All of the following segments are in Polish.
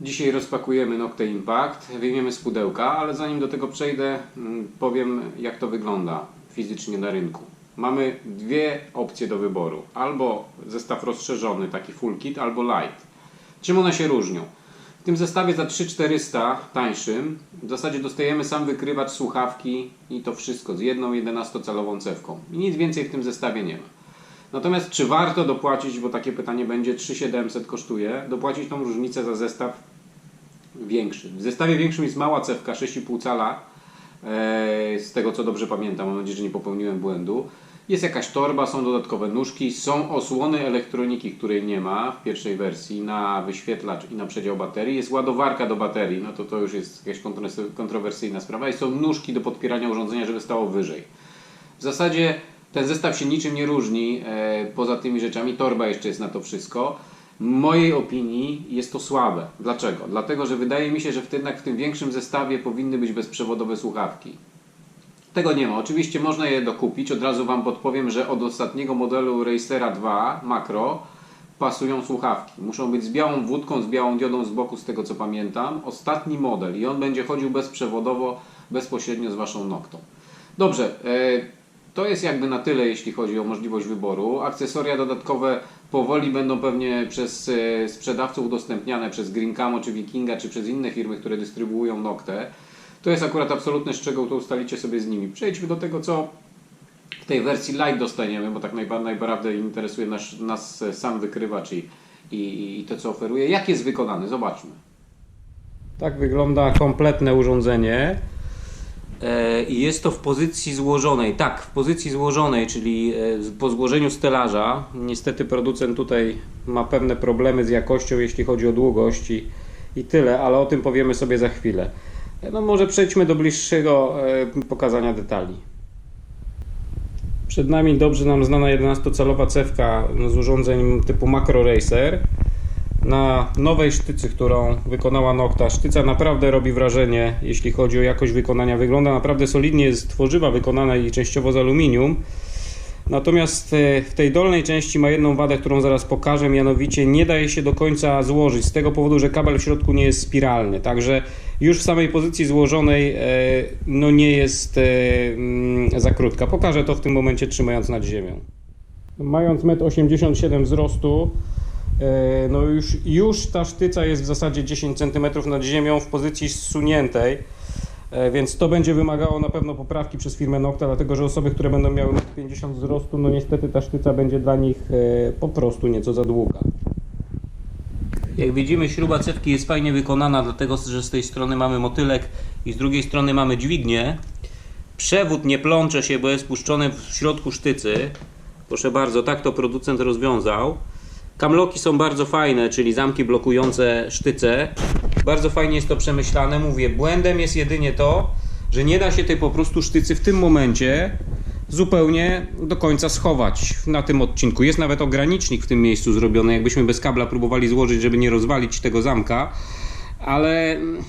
Dzisiaj rozpakujemy Nocte Impact, wyjmiemy z pudełka, ale zanim do tego przejdę, mm, powiem jak to wygląda fizycznie na rynku. Mamy dwie opcje do wyboru. Albo zestaw rozszerzony, taki full kit, albo light. Czym one się różnią? W tym zestawie za 3400 tańszym w zasadzie dostajemy sam wykrywacz słuchawki i to wszystko z jedną 11-calową cewką. I nic więcej w tym zestawie nie ma. Natomiast czy warto dopłacić, bo takie pytanie będzie, 3700 kosztuje, dopłacić tą różnicę za zestaw większy. W zestawie większym jest mała cewka 6,5 cala, e, z tego co dobrze pamiętam, mam nadzieję, że nie popełniłem błędu. Jest jakaś torba, są dodatkowe nóżki, są osłony elektroniki, której nie ma w pierwszej wersji na wyświetlacz i na przedział baterii. Jest ładowarka do baterii, no to to już jest jakaś kontro- kontrowersyjna sprawa. I są nóżki do podpierania urządzenia, żeby stało wyżej. W zasadzie ten zestaw się niczym nie różni e, poza tymi rzeczami. Torba jeszcze jest na to wszystko. W mojej opinii jest to słabe. Dlaczego? Dlatego, że wydaje mi się, że w, jednak w tym większym zestawie powinny być bezprzewodowe słuchawki. Tego nie ma. Oczywiście można je dokupić. Od razu Wam podpowiem, że od ostatniego modelu Racera 2 Macro pasują słuchawki. Muszą być z białą wódką, z białą diodą z boku, z tego co pamiętam. Ostatni model i on będzie chodził bezprzewodowo, bezpośrednio z Waszą Noctą. Dobrze, e, to jest jakby na tyle, jeśli chodzi o możliwość wyboru. Akcesoria dodatkowe powoli będą pewnie przez e, sprzedawców udostępniane przez Greencamo czy Vikinga, czy przez inne firmy, które dystrybuują Noctę. To jest akurat absolutny szczegół, to ustalicie sobie z nimi. Przejdźmy do tego, co w tej wersji light dostaniemy, bo tak najbardziej interesuje nas, nas sam wykrywacz i, i, i to, co oferuje. Jak jest wykonany? Zobaczmy. Tak wygląda kompletne urządzenie. E, I jest to w pozycji złożonej. Tak, w pozycji złożonej, czyli e, po złożeniu stelaża. Niestety producent tutaj ma pewne problemy z jakością, jeśli chodzi o długość i, i tyle, ale o tym powiemy sobie za chwilę. E, No może przejdźmy do bliższego pokazania detali. Przed nami dobrze nam znana 11-calowa cewka z urządzeń typu Macro Racer na nowej sztycy, którą wykonała Nocta. Sztyca naprawdę robi wrażenie, jeśli chodzi o jakość wykonania. Wygląda naprawdę solidnie, z tworzywa wykonane i częściowo z aluminium. Natomiast e, w tej dolnej części ma jedną wadę, którą zaraz pokażę, mianowicie nie daje się do końca złożyć z tego powodu, że kabel w środku nie jest spiralny. Także już w samej pozycji złożonej e, no nie jest e, mm, za krótka. Pokażę to w tym momencie trzymając nad ziemią. Mając 1,87 m wzrostu, no już, już ta sztyca jest w zasadzie 10 cm nad ziemią w pozycji zsuniętej. E, Więc to będzie wymagało na pewno poprawki przez firmę Nocta, dlatego że osoby, które będą miały 50 wzrostu, no niestety ta sztyca będzie dla nich e, po prostu nieco za długa. Jak widzimy śruba cewki jest fajnie wykonana, dlatego że z tej strony mamy motylek i z drugiej strony mamy dźwignię. Przewód nie plącze się, bo jest puszczony w środku sztycy. Proszę bardzo, tak to producent rozwiązał. Kamloki są bardzo fajne, czyli zamki blokujące sztyce. Bardzo fajnie jest to przemyślane. Mówię, błędem jest jedynie to, że nie da się tej po prostu sztycy w tym momencie zupełnie do końca schować na tym odcinku. Jest nawet ogranicznik w tym miejscu zrobiony, jakbyśmy bez kabla próbowali złożyć, żeby nie rozwalić tego zamka, ale mm,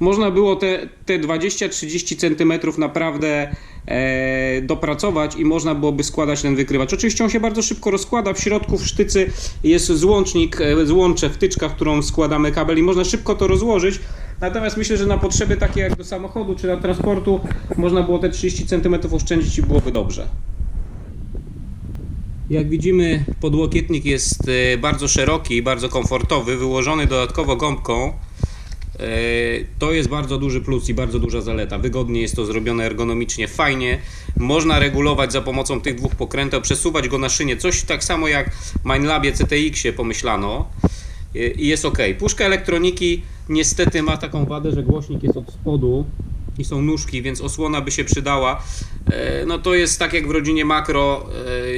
można było te, te 20-30 cm naprawdę dopracować i można byłoby składać ten wykrywacz. Oczywiście on się bardzo szybko rozkłada. W środku w sztycy jest złącznik, e, złącze, wtyczka, w którą składamy kabel i można szybko to rozłożyć. Natomiast myślę, że na potrzeby takie jak do samochodu czy na transportu można było te 30 cm oszczędzić i byłoby dobrze. Jak widzimy, podłokietnik jest e, bardzo szeroki i bardzo komfortowy, wyłożony dodatkowo gąbką. E, To jest bardzo duży plus i bardzo duża zaleta. Wygodnie jest to zrobione ergonomicznie, fajnie. Można regulować za pomocą tych dwóch pokręteł, przesuwać go na szynie. Coś tak samo jak w Mindlabie CTX-ie pomyślano. E, I jest ok. Puszka elektroniki niestety ma taką wadę, że głośnik jest od spodu i są nóżki, więc osłona by się przydała. E, No to jest tak jak w rodzinie makro,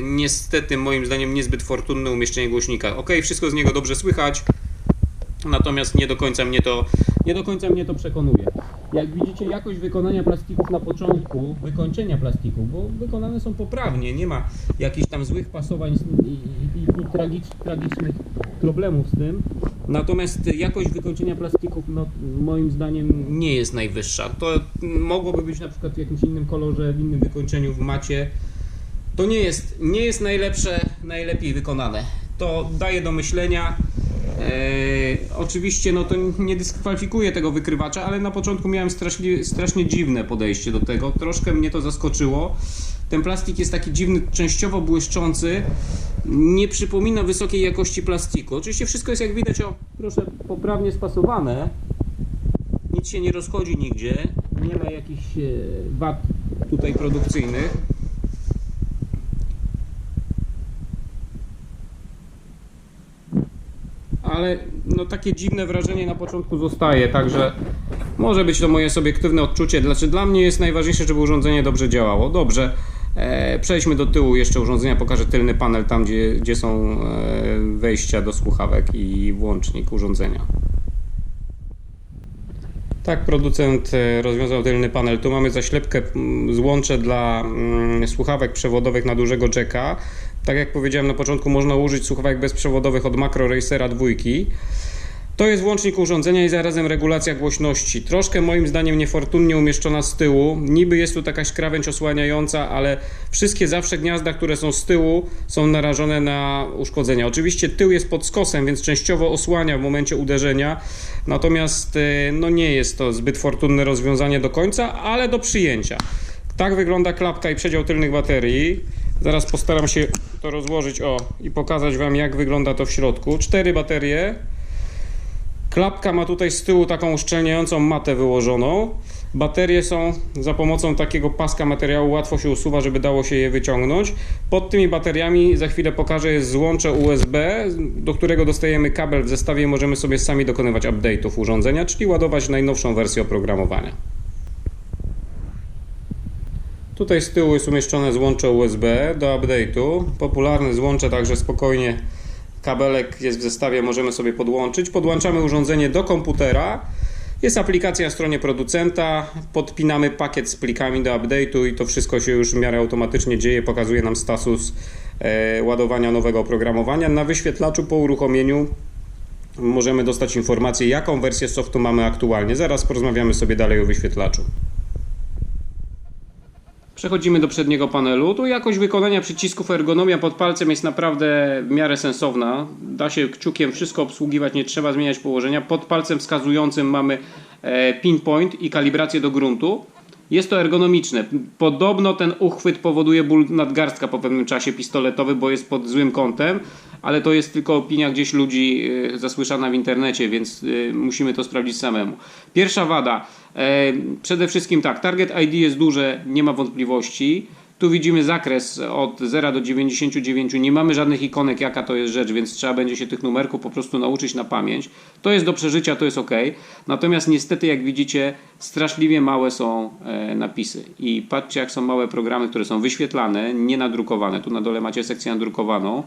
niestety moim zdaniem niezbyt fortunne umieszczenie głośnika. Ok, wszystko z niego dobrze słychać, natomiast nie do końca mnie to, nie do końca mnie to przekonuje. Jak widzicie, jakość wykonania plastików na początku, wykończenia plastików, bo wykonane są poprawnie, nie ma jakichś tam złych pasowań i, i, i, i tragicz, tragicznych problemów z tym. Natomiast jakość wykończenia plastików, no, moim zdaniem, nie jest najwyższa. To mogłoby być na przykład w jakimś innym kolorze, w innym wykończeniu, w macie. To nie jest, nie jest najlepsze, najlepiej wykonane. To daje do myślenia. Oczywiście no to nie dyskwalifikuje tego wykrywacza, ale na początku miałem strasznie, strasznie dziwne podejście do tego. Troszkę mnie to zaskoczyło. Ten plastik jest taki dziwny, częściowo błyszczący. Nie przypomina wysokiej jakości plastiku. Oczywiście wszystko jest jak widać, o, proszę, poprawnie spasowane. Nic się nie rozchodzi nigdzie. Nie ma jakichś e, wad tutaj produkcyjnych. Ale no takie dziwne wrażenie na początku zostaje, także może być to moje subiektywne odczucie. Znaczy dla mnie jest najważniejsze, żeby urządzenie dobrze działało. Dobrze, e, przejdźmy do tyłu jeszcze urządzenia, pokażę tylny panel tam, gdzie, gdzie są e, wejścia do słuchawek i włącznik urządzenia. Tak, producent e, rozwiązał tylny panel. Tu mamy zaślepkę, mm, złącze dla mm, słuchawek przewodowych na dużego jacka. Tak jak powiedziałem na początku, można użyć słuchawek bezprzewodowych od Macro Racera 2. To jest włącznik urządzenia i zarazem regulacja głośności. Troszkę moim zdaniem niefortunnie umieszczona z tyłu. Niby jest tu jakaś krawędź osłaniająca, ale wszystkie zawsze gniazda, które są z tyłu są narażone na uszkodzenia. Oczywiście tył jest pod skosem, więc częściowo osłania w momencie uderzenia. Natomiast e, no nie jest to zbyt fortunne rozwiązanie do końca, ale do przyjęcia. Tak wygląda klapka i przedział tylnych baterii. Zaraz postaram się to rozłożyć o i pokazać Wam jak wygląda to w środku. Cztery baterie. Klapka ma tutaj z tyłu taką uszczelniającą matę wyłożoną. Baterie są za pomocą takiego paska materiału łatwo się usuwa, żeby dało się je wyciągnąć. Pod tymi bateriami za chwilę pokażę jest złącze USB, do którego dostajemy kabel w zestawie i możemy sobie sami dokonywać update'ów urządzenia, czyli ładować najnowszą wersję oprogramowania. Tutaj z tyłu jest umieszczone złącze USB do update'u. Popularne złącze, także spokojnie kabelek jest w zestawie, możemy sobie podłączyć. Podłączamy urządzenie do komputera. Jest aplikacja na stronie producenta, podpinamy pakiet z plikami do update'u i to wszystko się już w miarę automatycznie dzieje, pokazuje nam status e, ładowania nowego oprogramowania. Na wyświetlaczu po uruchomieniu możemy dostać informację, jaką wersję softu mamy aktualnie. Zaraz porozmawiamy sobie dalej o wyświetlaczu. Przechodzimy do przedniego panelu. Tu jakość wykonania przycisków ergonomia pod palcem jest naprawdę w miarę sensowna. Da się kciukiem wszystko obsługiwać, nie trzeba zmieniać położenia. Pod palcem wskazującym mamy e, pinpoint i kalibrację do gruntu. Jest to ergonomiczne. Podobno ten uchwyt powoduje ból nadgarstka po pewnym czasie pistoletowy, bo jest pod złym kątem, ale to jest tylko opinia gdzieś ludzi e, zasłyszana w internecie, więc e, musimy to sprawdzić samemu. Pierwsza wada. E, przede wszystkim tak, target ID jest duże, nie ma wątpliwości. Tu widzimy zakres od 0 do 99. Nie mamy żadnych ikonek, jaka to jest rzecz, więc trzeba będzie się tych numerków po prostu nauczyć na pamięć. To jest do przeżycia, to jest ok. Natomiast niestety, jak widzicie, straszliwie małe są e, napisy. I patrzcie, jak są małe programy, które są wyświetlane, nie nadrukowane. Tu na dole macie sekcję nadrukowaną.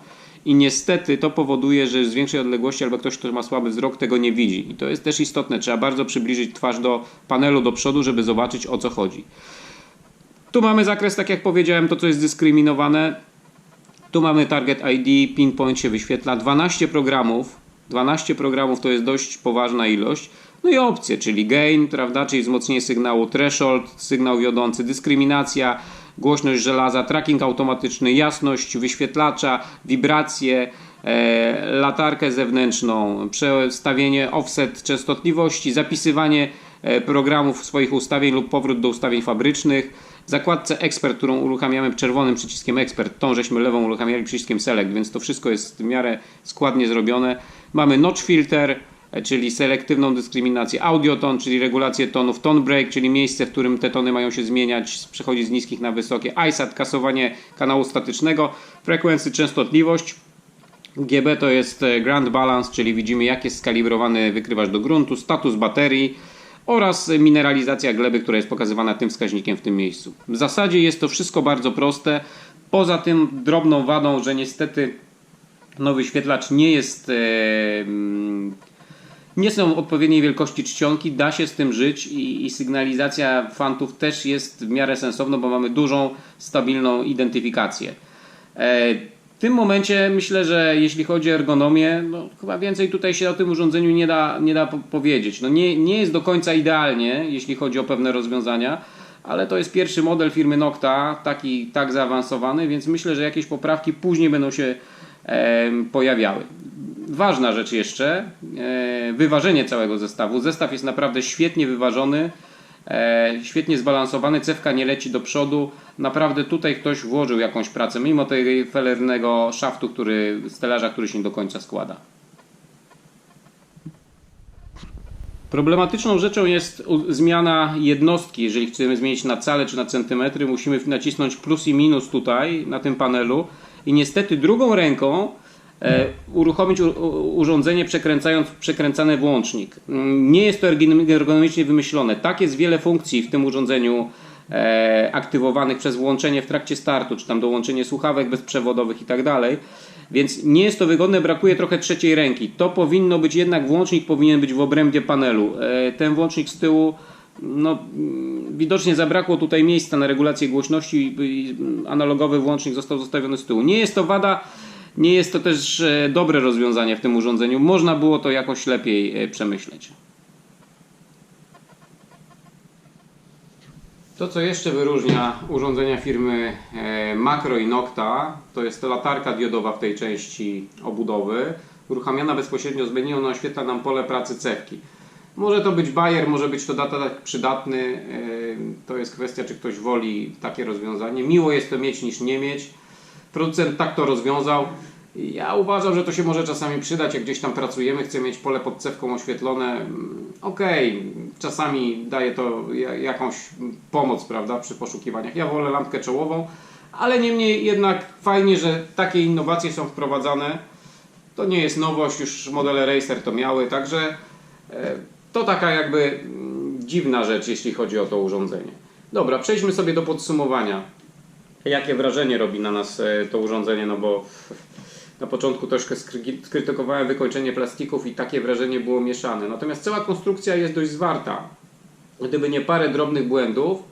I niestety to powoduje, że z większej odległości albo ktoś, kto ma słaby wzrok, tego nie widzi. I to jest też istotne. Trzeba bardzo przybliżyć twarz do panelu do przodu, żeby zobaczyć o co chodzi. Tu mamy zakres, tak jak powiedziałem, to co jest dyskryminowane. Tu mamy target ID, pinpoint się wyświetla. 12 programów. 12 programów to jest dość poważna ilość. No i opcje, czyli gain, prawda, czyli wzmocnienie sygnału, threshold, sygnał wiodący, dyskryminacja, głośność żelaza, tracking automatyczny, jasność wyświetlacza, wibracje, e, latarkę zewnętrzną, przestawienie offset częstotliwości, zapisywanie programów swoich ustawień lub powrót do ustawień fabrycznych. Zakładce Expert, którą uruchamiamy czerwonym przyciskiem Expert, tą żeśmy lewą uruchamiali przyciskiem Select, więc to wszystko jest w miarę składnie zrobione. Mamy Notch Filter, e, czyli selektywną dyskryminację, audioton, czyli regulację tonów, tone break, czyli miejsce, w którym te tony mają się zmieniać, przechodzi z niskich na wysokie, ISAT, kasowanie kanału statycznego, frequency, częstotliwość, GB to jest e, Grand Balance, czyli widzimy jak jest skalibrowany wykrywacz do gruntu, status baterii, oraz mineralizacja gleby, która jest pokazywana tym wskaźnikiem w tym miejscu. W zasadzie jest to wszystko bardzo proste. Poza tym drobną wadą, że niestety nowy świetlacz nie jest e, mm, nie są odpowiedniej wielkości czcionki, da się z tym żyć i, i, sygnalizacja fantów też jest w miarę sensowna, bo mamy dużą, stabilną identyfikację. Tym momencie myślę, że jeśli chodzi o ergonomię, no, chyba więcej tutaj się o tym urządzeniu nie da, nie da powiedzieć. No, nie, nie jest do końca idealnie, jeśli chodzi o pewne rozwiązania, ale to jest pierwszy model firmy Nocta, taki tak zaawansowany, więc myślę, że jakieś poprawki później będą się e, pojawiały. ważna rzecz jeszcze, e, wyważenie całego zestawu. Zestaw jest naprawdę świetnie wyważony, e, świetnie zbalansowany, cewka nie leci do przodu. Naprawdę tutaj ktoś włożył jakąś pracę, mimo tego felernego szaftu, który, stelaża, który się nie do końca składa. Problematyczną rzeczą jest zmiana jednostki. Jeżeli chcemy zmienić na cale czy na centymetry, musimy nacisnąć plus i minus tutaj na tym panelu i niestety drugą ręką e, uruchomić u, urządzenie przekręcając przekręcany włącznik. Mm, Nie jest to ergonom- ergonomicznie wymyślone. Tak jest wiele funkcji w tym urządzeniu e, aktywowanych przez włączenie w trakcie startu, czy tam dołączenie słuchawek bezprzewodowych i tak dalej. Więc nie jest to wygodne, brakuje trochę trzeciej ręki. To powinno być jednak, włącznik powinien być w obrębie panelu. E, Ten włącznik z tyłu, no mm, widocznie zabrakło tutaj miejsca na regulację głośności i analogowy włącznik został zostawiony z tyłu. Nie jest to wada, nie jest to też e, dobre rozwiązanie w tym urządzeniu. Można było to jakoś lepiej e, przemyśleć. To, co jeszcze wyróżnia urządzenia firmy e, Macro i Nocta, to jest latarka diodowa w tej części obudowy, uruchamiana bezpośrednio z menu, ona oświetla nam pole pracy cewki. Może to być bajer, może być to data przydatny, e, to jest kwestia, czy ktoś woli takie rozwiązanie. Miło jest to mieć niż nie mieć. Producent tak to rozwiązał. Ja uważam, że to się może czasami przydać, jak gdzieś tam pracujemy, chcemy mieć pole pod cewką oświetlone. Mm, Okej, czasami daje to ja- jakąś pomoc, prawda, przy poszukiwaniach. Ja wolę lampkę czołową, ale niemniej jednak fajnie, że takie innowacje są wprowadzane. To nie jest nowość, już modele Racer to miały, także e, to taka jakby mm, dziwna rzecz, jeśli chodzi o to urządzenie. Dobra, przejdźmy sobie do podsumowania. Jakie wrażenie robi na nas e, to urządzenie, no bo na początku troszkę skry- skrytykowałem wykończenie plastików i takie wrażenie było mieszane. Natomiast cała konstrukcja jest dość zwarta. Gdyby nie parę drobnych błędów,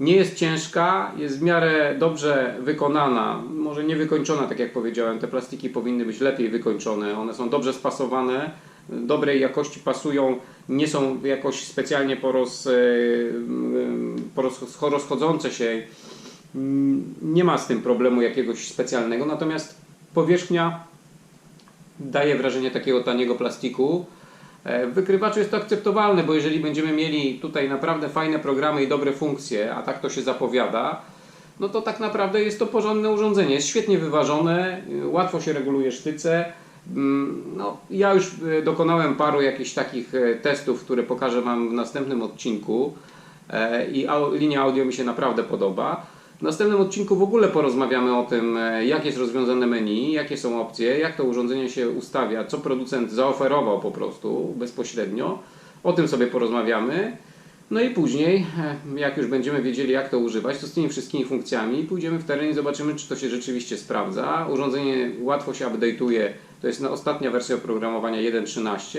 nie jest ciężka, jest w miarę dobrze wykonana, może nie wykończona, tak jak powiedziałem. Te plastiki powinny być lepiej wykończone, one są dobrze spasowane, dobrej jakości pasują, nie są jakoś specjalnie poroz, e, mm, poroz, rozchodzące się. Nie ma z tym problemu jakiegoś specjalnego, natomiast powierzchnia daje wrażenie takiego taniego plastiku. E, W wykrywaczu jest to akceptowalne, bo jeżeli będziemy mieli tutaj naprawdę fajne programy i dobre funkcje, a tak to się zapowiada, no to tak naprawdę jest to porządne urządzenie. Jest świetnie wyważone, y, łatwo się reguluje sztyce. Mm, No, ja już y, dokonałem paru jakichś takich e, testów, które pokażę Wam w następnym odcinku E, i linia audio mi się naprawdę podoba. W następnym odcinku w ogóle porozmawiamy o tym, e, jak jest rozwiązane menu, jakie są opcje, jak to urządzenie się ustawia, co producent zaoferował po prostu bezpośrednio. O tym sobie porozmawiamy. No i później, e, jak już będziemy wiedzieli, jak to używać, to z tymi wszystkimi funkcjami pójdziemy w teren i zobaczymy, czy to się rzeczywiście sprawdza. Urządzenie łatwo się update'uje, to jest ostatnia wersja oprogramowania 1.13.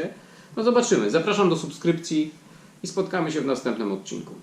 No zobaczymy. Zapraszam do subskrypcji i spotkamy się w następnym odcinku.